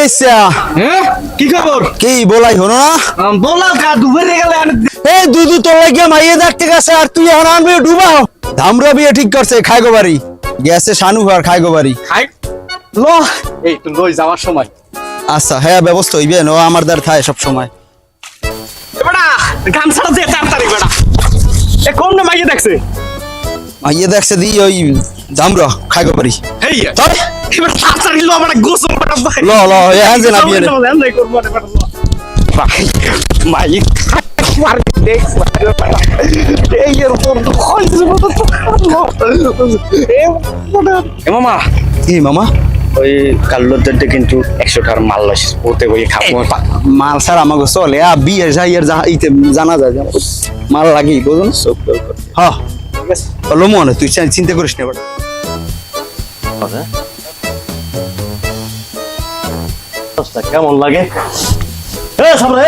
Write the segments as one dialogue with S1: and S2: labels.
S1: আইসা
S2: কি খবর?
S1: কি বলাই হনো না?
S2: বলাও কা দুপুরে গেলে
S1: এই দুদু তোর লাগিয়া মাইয়ে দেখতে গেছে আর তুই এখন আনবি ডুবাও ধামরা বিয়ে ঠিক করছে খাই গো গেছে শানু আর খাই গো
S2: খাই। ল। এই তো লই যাওয়ার সময়।
S1: আচ্ছা হ্যাঁ ব্যবস্থা হইবে নো আমার দ্বার থায় সব সময়।
S2: বেটা গামছাটা দিয়ে তাড়াতাড়ি বেটা। এ কোন না মাইয়ে দেখছে?
S1: মাইয়ে দেখছে দি ওই ধামরা খাই গো বাড়ি।
S2: হেই
S1: চল
S2: এবার তাড়াতাড়ি লো আমার গোসল বেটা ভাই।
S1: ল ল এখন যে না বিয়ে
S2: ভাই মাই মার দেখ এই এর পর তো খাইছে মতো তো এ এ মামা।
S1: কি মামা?
S2: ওই কাল্লোদের কিন্তু একশো টাকার মাল লস ওতে ওই খাব।
S1: মাল স্যার আমাকে চলে। আ বিয়ে যাই আর ইতে জানা যায় মাল লাগি বুঝুন? হ্যাঁ। বলো মনে তুই চিন্তা করিস না
S3: কেমন লাগে? এ সামনে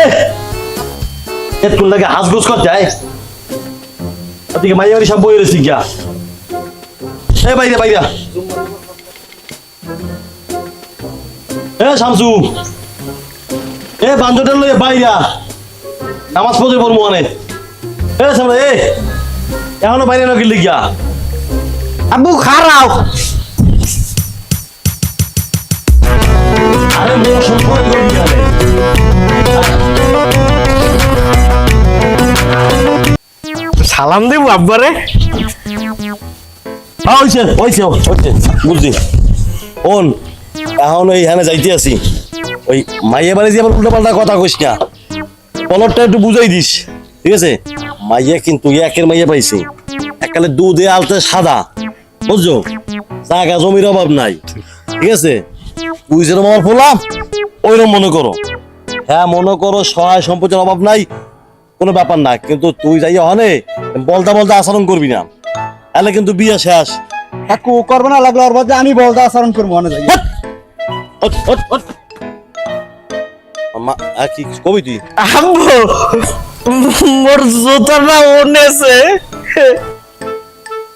S3: লাগে মাইয়া সব বই এ বাইরে, বাইরা। এ শামসু। এ নামাজ পড়ে পড়ব অনেক এ সামনে, এ! এখনও বাইরে নাকি লিখিয়া
S1: আবু খারাও
S2: সালাম দেবো আব্বারে?
S3: হইছে হইছে হইছে বুঝছি ওন, এখন ওই হ্যানে যাইতে আছি। ওই মাইয়া বাড়ি দিয়ে উল্টো পাল্টা কথা কইস না। পলটটা একটু বুঝাই দিস, ঠিক আছে? মাইয়া কিন্তু একের মাইয়া পাইছি। এককালে দুধে আলতে সাদা, বুঝছ? জায়গা জমির অভাব নাই, ঠিক আছে? তুই যেরকম আমার ফোলাম ওইরকম মনে করো। হ্যাঁ মনে করো সহায় সম্পত্তির অভাব নাই কোনো ব্যাপার না কিন্তু তুই যাই হনে বলতা বলতা আচরণ করবি না। তাহলে কিন্তু বিয়ে শেষ।
S1: কাকু করবে না লাগল ওর বদলে আমি বলতে আচরণ করব মনে যাই
S3: হট! Hot, hot, hot. মা, আ, কি কবি তুই?
S2: আব্বু মোর জুতাটা ওনেছে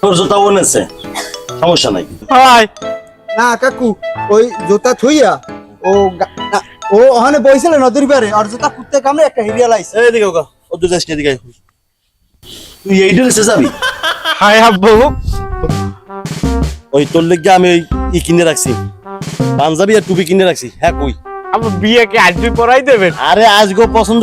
S3: তোর জোতা আছে সমস্যা নাই।
S2: হাই
S1: না কাকু ওই জুতা থুইয়া ও ও ওখানে বইছিল নদীর পারে আর জুতা কুত্তে কামড়ে একটা হিরিয়া লাইছে।
S3: এদিকে ওকা ও তুই যাস এদিকে। তুই রেসে যাবি
S2: আব্বু।
S3: ওই তোর লেগে আমি ওই ই কিনে রাখছি। পাঞ্জাবি আর টুপি কিনে রাখছি। হ্যাঁ কই?
S2: আব্বু বিয়ে কি আজ পরাই দেবেন?
S3: আরে আজ গো পছন্দ